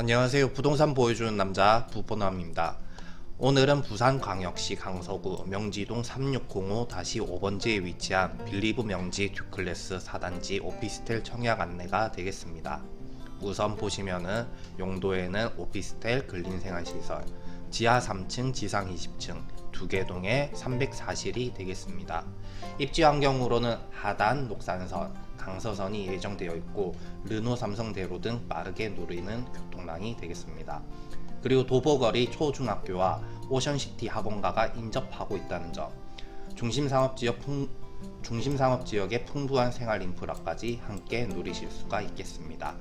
안녕하세요. 부동산 보여주는 남자 부보남입니다. 오늘은 부산광역시 강서구 명지동 3605-5번지에 위치한 빌리브 명지 듀클래스 4단지 오피스텔 청약 안내가 되겠습니다. 우선 보시면은 용도에는 오피스텔 근린생활시설, 지하 3층, 지상 20층, 두개 동에 304실이 되겠습니다. 입지 환경으로는 하단 녹산선, 강서선이 예정되어 있고 르노 삼성대로 등 빠르게 누리는 교통망이 되겠습니다. 그리고 도보거리 초중학교와 오션시티 학원가가 인접하고 있다는 점, 중심상업지역 풍, 중심상업지역의 풍부한 생활 인프라까지 함께 누리실 수가 있겠습니다.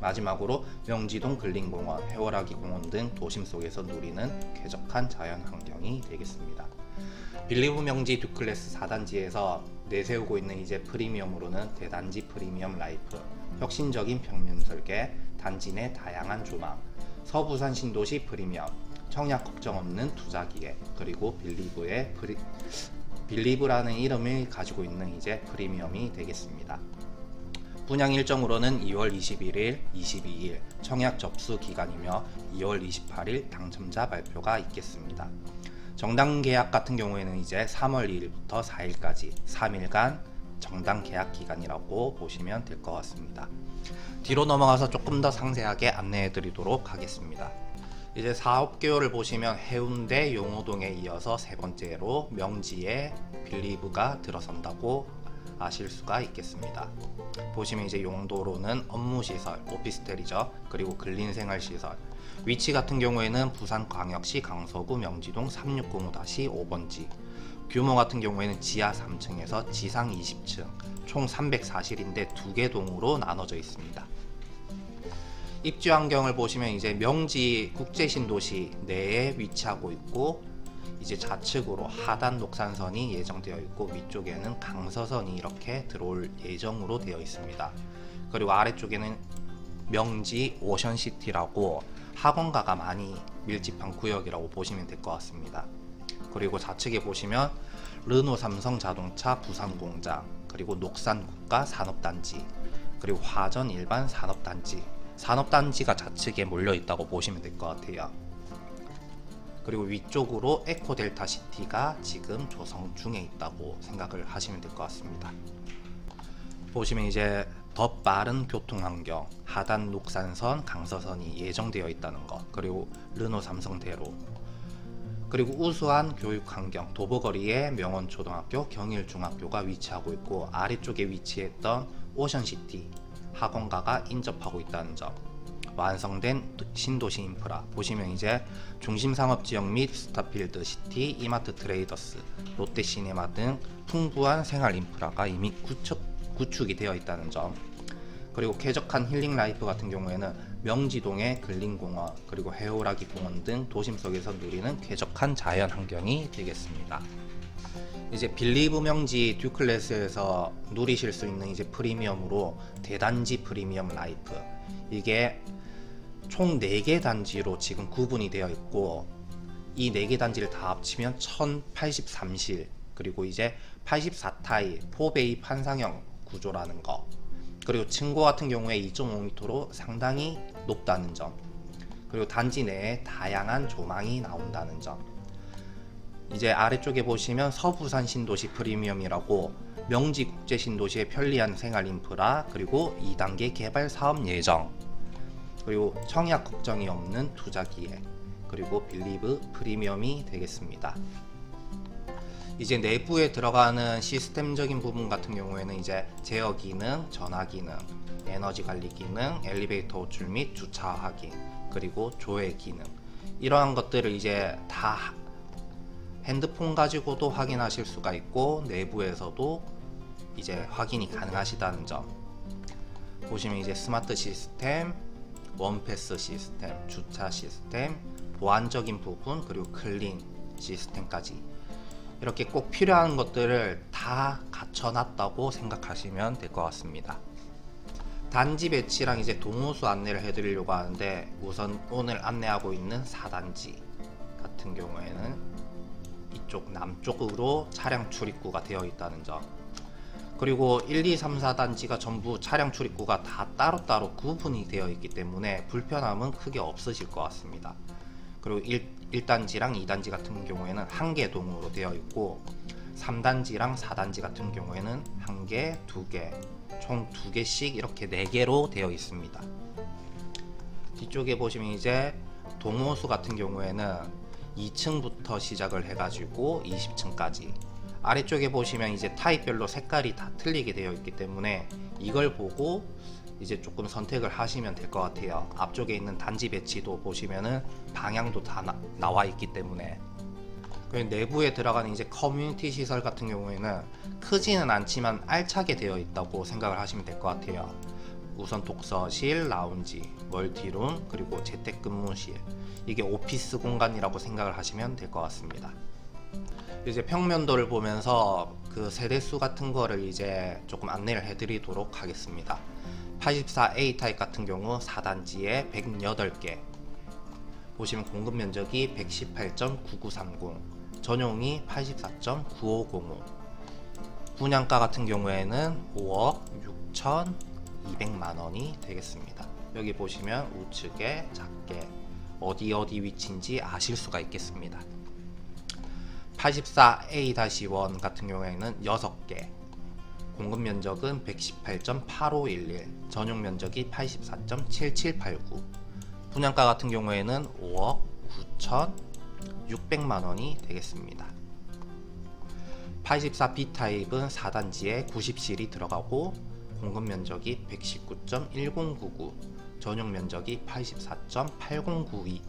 마지막으로 명지동 근린공원, 해월하기 공원 등 도심 속에서 누리는 쾌적한 자연 환경이 되겠습니다. 빌리브 명지 듀클래스 4단지에서 내세우고 있는 이제 프리미엄으로는 대단지 프리미엄 라이프, 혁신적인 평면 설계, 단지 내 다양한 조망, 서부산 신도시 프리미엄, 청약 걱정 없는 투자 기회, 그리고 빌리브의 프리, 빌리브라는 이름을 가지고 있는 이제 프리미엄이 되겠습니다. 분양 일정으로는 2월 21일, 22일 청약 접수 기간이며 2월 28일 당첨자 발표가 있겠습니다. 정당 계약 같은 경우에는 이제 3월 2일부터 4일까지 3일간 정당 계약 기간이라고 보시면 될 것 같습니다. 뒤로 넘어가서 조금 더 상세하게 안내해 드리도록 하겠습니다. 이제 사업 개요를 보시면 해운대 용호동에 이어서 세 번째로 명지에 빌리브가 들어선다고 아실 수가 있겠습니다. 보시면 이제 용도로는 업무시설, 오피스텔이죠. 그리고 근린생활시설. 위치 같은 경우에는 부산광역시 강서구 명지동 3605-5번지. 규모 같은 경우에는 지하 3층에서 지상 20층, 총 304실인데 두 개 동으로 나눠져 있습니다. 입지 환경을 보시면 이제 명지 국제신도시 내에 위치하고 있고 이제 좌측으로 하단 녹산선이 예정되어 있고 위쪽에는 강서선이 이렇게 들어올 예정으로 되어 있습니다. 그리고 아래쪽에는 명지 오션시티라고 학원가가 많이 밀집한 구역이라고 보시면 될 것 같습니다. 그리고 좌측에 보시면 르노 삼성 자동차 부산 공장, 그리고 녹산 국가 산업단지, 그리고 화전 일반 산업단지, 산업단지가 좌측에 몰려 있다고 보시면 될 것 같아요. 그리고 위쪽으로 에코 델타 시티가 지금 조성 중에 있다고 생각을 하시면 될 것 같습니다. 보시면 이제 더 빠른 교통 환경, 하단 녹산선, 강서선이 예정되어 있다는 것, 그리고 르노 삼성대로, 그리고 우수한 교육 환경, 도보거리에 명원초등학교, 경일중학교가 위치하고 있고 아래쪽에 위치했던 오션시티 학원가가 인접하고 있다는 점. 완성된 신도시 인프라 보시면 이제 중심 상업 지역 및 스타필드 시티, 이마트 트레이더스, 롯데시네마 등 풍부한 생활 인프라가 이미 구축, 구축이 되어 있다는 점 그리고 쾌적한 힐링 라이프 같은 경우에는 명지동의 근린공원 그리고 해오라기 공원 등 도심 속에서 누리는 쾌적한 자연 환경이 되겠습니다. 이제 빌리브 명지 듀클래스에서 누리실 수 있는 이제 프리미엄으로 대단지 프리미엄 라이프 이게 총 4개 단지로 지금 구분이 되어 있고 이 4개 단지를 다 합치면 1083실 그리고 이제 84타입 4베이 판상형 구조라는 거. 그리고 층고 같은 경우에 2.5m로 상당히 높다는 점. 그리고 단지 내에 다양한 조망이 나온다는 점. 이제 아래쪽에 보시면 서부산 신도시 프리미엄이라고 명지 국제 신도시의 편리한 생활 인프라 그리고 2단계 개발 사업 예정. 그리고 청약 걱정이 없는 투자 기회 그리고 빌리브 프리미엄이 되겠습니다. 이제 내부에 들어가는 시스템적인 부분 같은 경우에는 이제 제어 기능, 전화 기능, 에너지 관리 기능, 엘리베이터 호출 및 주차 확인, 그리고 조회 기능. 이러한 것들을 이제 다 핸드폰 가지고도 확인하실 수가 있고 내부에서도 이제 확인이 가능하시다는 점. 보시면 이제 스마트 시스템, 원패스 시스템, 주차 시스템, 보안적인 부분 그리고 클린 시스템까지 이렇게 꼭 필요한 것들을 다 갖춰놨다고 생각하시면 될 것 같습니다. 단지 배치랑 이제 동호수 안내를 해드리려고 하는데 우선 오늘 안내하고 있는 4단지 같은 경우에는 이쪽 남쪽으로 차량 출입구가 되어 있다는 점 그리고 1, 2, 3, 4단지가 전부 차량 출입구가 다 따로따로 구분이 되어 있기 때문에 불편함은 크게 없으실 것 같습니다. 그리고 1, 1단지랑 2단지 같은 경우에는 한 개 동으로 되어 있고 3단지랑 4단지 같은 경우에는 한 개, 두 개, 총 두 개씩 이렇게 네 개로 되어 있습니다. 뒤쪽에 보시면 이제 동호수 같은 경우에는 2층부터 시작을 해가지고 20층까지 아래쪽에 보시면 이제 타입별로 색깔이 다 틀리게 되어 있기 때문에 이걸 보고 이제 조금 선택을 하시면 될 것 같아요. 앞쪽에 있는 단지 배치도 보시면은 방향도 다 나, 와 있기 때문에 내부에 들어가는 이제 커뮤니티 시설 같은 경우에는 크지는 않지만 알차게 되어 있다고 생각을 하시면 될 것 같아요. 우선 독서실, 라운지, 멀티룸, 그리고 재택근무실 이게 오피스 공간이라고 생각을 하시면 될 것 같습니다. 이제 평면도를 보면서 그 세대수 같은 거를 이제 조금 안내를 해드리도록 하겠습니다. 84A 타입 같은 경우 4단지에 108개 보시면 공급 면적이 118.9930 전용이 84.9505 분양가 같은 경우에는 5억 6,200만 원이 되겠습니다. 여기 보시면 우측에 작게 어디 어디 위치인지 아실 수가 있겠습니다. 84A-1 같은 경우에는 6개. 공급 면적은 118.8511 전용 면적이 84.7789 분양가 같은 경우에는 5억 9,600만 원이 되겠습니다. 84B 타입은 4단지에 90실이 들어가고 공급 면적이 119.1099 전용 면적이 84.8092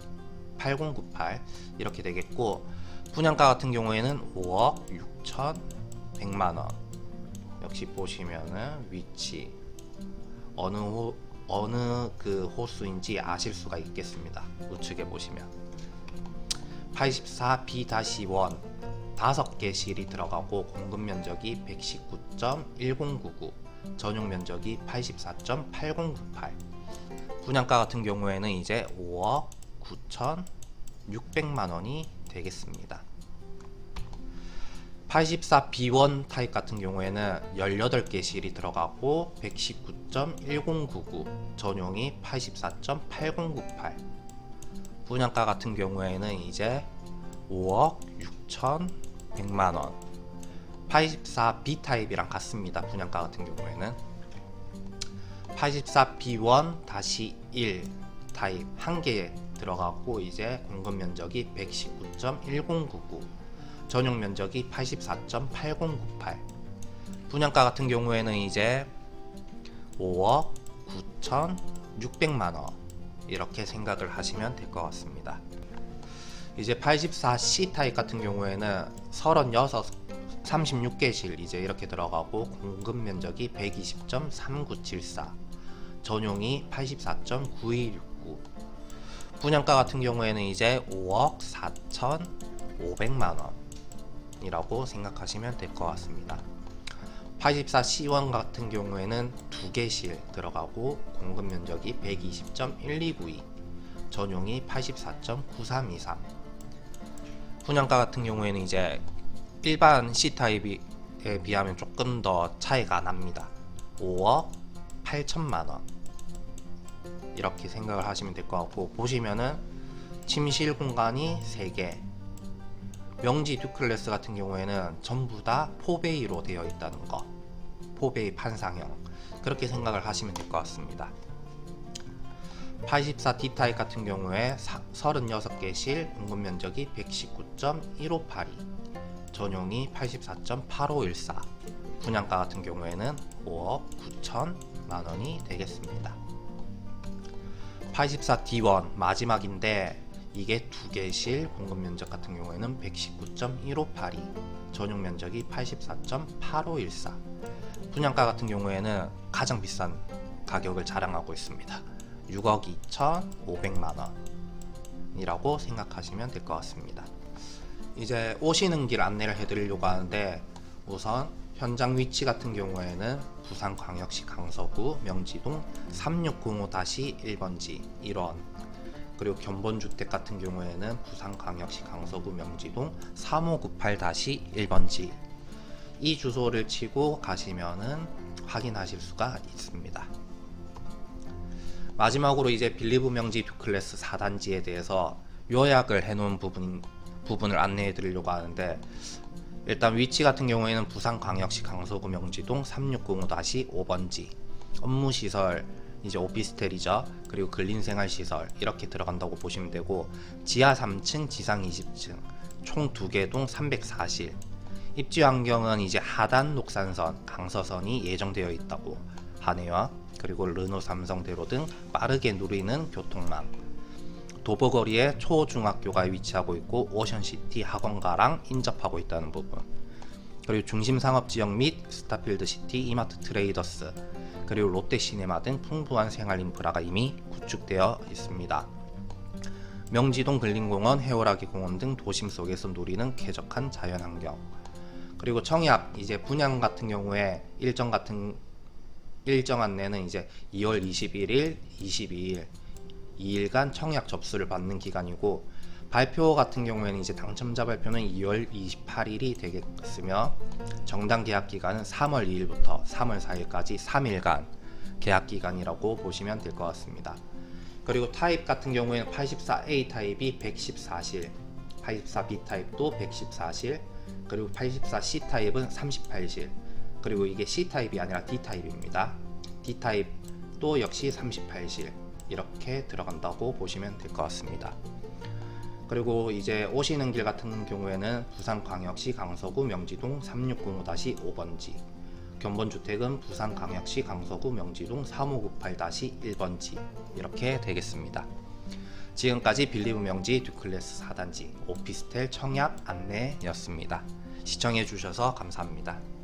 8098 이렇게 되겠고 분양가 같은 경우에는 5억 6,100만 원. 역시 보시면은 위치 어느 호, 어느 그 호수인지 아실 수가 있겠습니다. 우측에 보시면 84B-1 다섯 개 실이 들어가고 공급 면적이 119.1099 전용 면적이 84.8098 분양가 같은 경우에는 이제 5억 9,600만 원이 되겠습니다. 84B1 타입 같은 경우에는 18개 실이 들어가고 119.1099 전용이 84.8098 분양가 같은 경우에는 이제 5억 6,100만 원 84B 타입이랑 같습니다. 분양가 같은 경우에는 84B1-1 타입 한 개에 들어가고 이제 공급 면적이 119.1099 전용 면적이 84.8098 분양가 같은 경우에는 이제 5억 9,600만 원 이렇게 생각을 하시면 될 것 같습니다. 이제 84C 타입 같은 경우에는 36 36개실 이제 이렇게 들어가고 공급 면적이 120.3974 전용이 84.9269 분양가 같은 경우에는 이제 5억 4,500만 원이라고 생각하시면 될 것 같습니다. 84C1 같은 경우에는 두 개실 들어가고 공급 면적이 120.1292 전용이 84.9323 분양가 같은 경우에는 이제 일반 C 타입에 비하면 조금 더 차이가 납니다. 5억 8천만 원 이렇게 생각을 하시면 될 것 같고 보시면은 침실 공간이 3개. 명지 듀클래스 같은 경우에는 전부 다 포베이로 되어 있다는 거. 포베이 판상형. 그렇게 생각을 하시면 될 것 같습니다. 84D 타입 같은 경우에 36개 실 공급 면적이 119.1582 전용이 84.8514 분양가 같은 경우에는 5억 9천만 원이 되겠습니다 84D1 마지막인데 이게 두 개실 공급 면적 같은 경우에는 119.1582 전용 면적이 84.8514 분양가 같은 경우에는 가장 비싼 가격을 자랑하고 있습니다. 6억 2,500만 원이라고 생각하시면 될 것 같습니다. 이제 오시는 길 안내를 해드리려고 하는데 우선 현장 위치 같은 경우에는 부산광역시 강서구 명지동 3605-1번지 1원 그리고 견본주택 같은 경우에는 부산광역시 강서구 명지동 3598-1번지 이 주소를 치고 가시면은 확인하실 수가 있습니다. 마지막으로 이제 빌리브 명지 듀클래스 4단지에 대해서 요약을 해놓은 부분 부분을 안내해 드리려고 하는데 일단 위치 같은 경우에는 부산광역시 강서구 명지동 3605-5번지 업무 시설 이제 오피스텔이죠. 그리고 근린생활 시설 이렇게 들어간다고 보시면 되고 지하 3층, 지상 20층 총두개동 304실 입지 환경은 이제 하단 녹산선, 강서선이 예정되어 있다고 하네요. 그리고 르노 삼성대로 등 빠르게 누리는 교통망. 도보거리에 초중학교가 위치하고 있고 오션시티 학원가랑 인접하고 있다는 부분. 그리고 중심 상업 지역 및 스타필드 시티, 이마트 트레이더스, 그리고 롯데 시네마 등 풍부한 생활 인프라가 이미 구축되어 있습니다. 명지동 근린공원, 해오라기 공원 등 도심 속에서 누리는 쾌적한 자연환경. 그리고 청약 이제 분양 같은 경우에 일정 같은 일정 안내는 이제 2월 21일, 22일 2일간 청약 접수를 받는 기간이고 발표 같은 경우에는 이제 당첨자 발표는 2월 28일이 되겠으며 정당 계약 기간은 3월 2일부터 3월 4일까지 3일간 계약 기간이라고 보시면 될 것 같습니다. 그리고 타입 같은 경우에는 84A 타입이 114실, 84B 타입도 114실, 그리고 84C 타입은 38실, 그리고 이게 C 타입이 아니라 D 타입입니다. D 타입도 역시 38실 이렇게 들어간다고 보시면 될 것 같습니다. 그리고 이제 오시는 길 같은 경우에는 부산광역시 강서구 명지동 3605-5번지 견본주택은 부산광역시 강서구 명지동 3598-1번지 이렇게 되겠습니다. 지금까지 빌리브 명지 듀클래스 4단지 오피스텔 청약 안내였습니다. 시청해 주셔서 감사합니다.